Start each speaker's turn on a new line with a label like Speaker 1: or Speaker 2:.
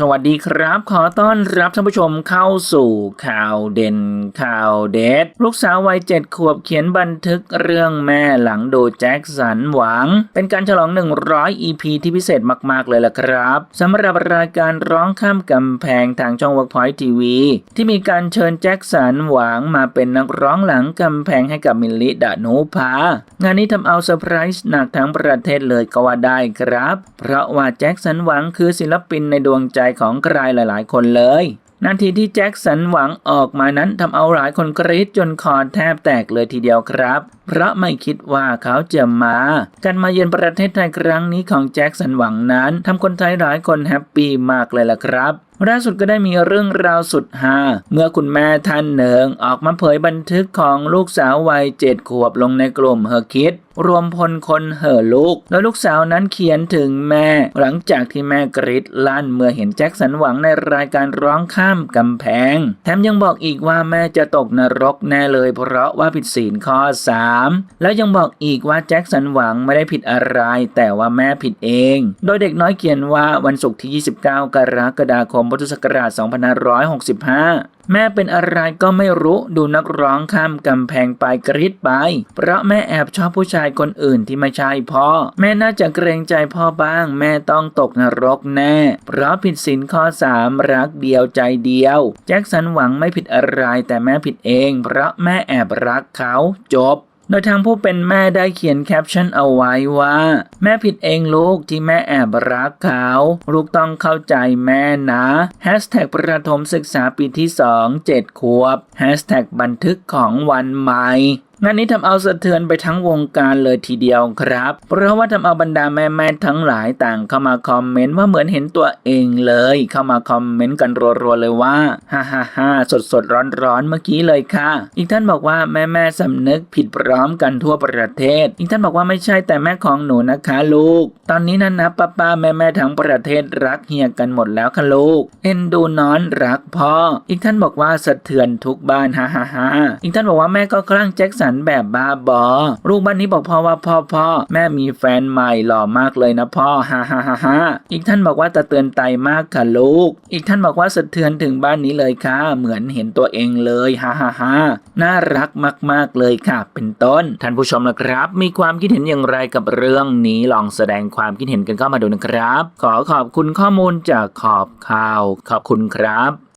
Speaker 1: สวัสดีครับ ขอต้อนรับท่านผู้ชมเข้าสู่ข่าวเด่นข่าวเด็ด ลูกสาววัยเจ็ดขวบเขียนบันทึกเรื่องแม่หลังดูแจ็คสันหวัง เป็นการฉลอง 100 EP ที่พิเศษมากๆเลยล่ะครับสำหรับรายการร้องข้ามกำแพงทางช่อง Workpoint TV ที่มีการเชิญแจ็คสันหวังมาเป็นนักร้องหลังกำแพงให้กับมิลลิดานูพางานนี้ทำเอาเซอร์ไพรส์หนักทั้งประเทศเลยก็ว่าได้ครับ เพราะว่าแจ็คสันหวังคือศิลปินในดวงใจของใครหลายๆ คนเลยนาทีที่แจ็คสันหวังออกมานั้นทำเอาหลายคนกรี๊ดจนคอแทบแตกเลยทีเดียวครับ เพราะไม่คิดว่าเขาจะมา การมาเยือนประเทศไทยครั้งนี้ของแจ็คสันหวังนั้นทำคนไทยหลายคนแฮปปี้มากเลยล่ะครับล่าสุดก็ได้มีเรื่องราวสุดฮาเมื่อคุณแม่ท่านหนึ่งออกมาเผยบันทึกของลูกสาววัยเจ็ดขวบลงในกลุ่มเฮอร์คิดรวมพลคนเห่อลูก แล้วลูกสาวนั้นเขียนถึงแม่ หลังจากที่แม่กรีดลั่นเมื่อเห็นแจ็คสันหวังในรายการร้องข้ามกำแพง แถมยังบอกอีกว่าแม่จะตกนรกแน่เลยเพราะว่าผิดศีลข้อ 3 แล้วยังบอกอีกว่าแจ็คสันหวังไม่ได้ผิดอะไร แต่ว่าแม่ผิดเอง โดยเด็กน้อยเขียนว่าวันศุกร์ที่ 29 กรกฎาคมพุทธศักราช2565แม่เป็นอะไรก็ไม่รู้ดูนักร้องข้ามกำแพงไปกรีดไป เพราะแม่แอบชอบผู้ชายคนอื่นที่ไม่ใช่พ่อ แม่น่าจะเกรงใจพ่อบ้าง แม่ต้องตกนรกแน่ เพราะผิดศีลข้อ3รักเดียวใจเดียว แจ็คสันหวังไม่ผิดอะไรแต่แม่ผิดเอง เพราะแม่แอบรักเขาจบ โดยทางผู้เป็นแม่ได้เขียนแคปชั่นเอาไว้ว่า แม่ผิดเองลูกที่แม่แอบรักเขาลูกต้องเข้าใจแม่นะแฮชแท็กประถมศึกษาปีที่ 2 7 ขวบแฮชแท็กบันทึกของวันใหม่ งานนี้ทำเอาสะเทือนไปทั้งวงการเลยทีเดียวครับ เพราะว่าทำเอาบรรดาแม่ๆทั้งหลายต่างเข้ามาคอมเมนต์ว่าเหมือนเห็นตัวเองเลย เข้ามาคอมเมนต์กันรัวๆเลยว่าฮ่าฮ่าฮ่าสดสดร้อนร้อนเมื่อกี้เลยค่ะ อีกท่านบอกว่าแม่ๆสำนึกผิดพร้อมกันทั่วประเทศ อีกท่านบอกว่าไม่ใช่แต่แม่ของหนูนะคะลูก ตอนนี้นะนะป้าป้าแม่แม่ทั้งประเทศรักเฮียกันหมดแล้วค่ะลูก เอ็นดูน้อนรักพ่อ อีกท่านบอกว่าสะเทือนทุกบ้านฮ่าฮ่าฮ่าอีกท่านบอกว่าแม่ก็คลั่งแจ็คสันนแบบบ้าบอ ลูกบ้านนี้บอกพ่อว่าพ่อพ่อแม่มีแฟนใหม่หล่อมากเลยนะพ่อฮ่าฮ่าฮ่าฮ่าอีกท่านบอกว่าตะเตือนไตมากค่ะลูก อีกท่านบอกว่าสะเทือนถึงบ้านนี้เลยค่ะ เหมือนเห็นตัวเองเลยฮ่าฮ่าฮ่าน่ารักมาก ๆเลยค่ะ เป็นต้น ท่านผู้ชมนะครับ มีความคิดเห็นอย่างไรกับเรื่องนี้ลองแสดงความคิดเห็นกันเข้ามาดูนะครับ ขอขอบคุณข้อมูลจากขอบข่าว ขอบคุณครับ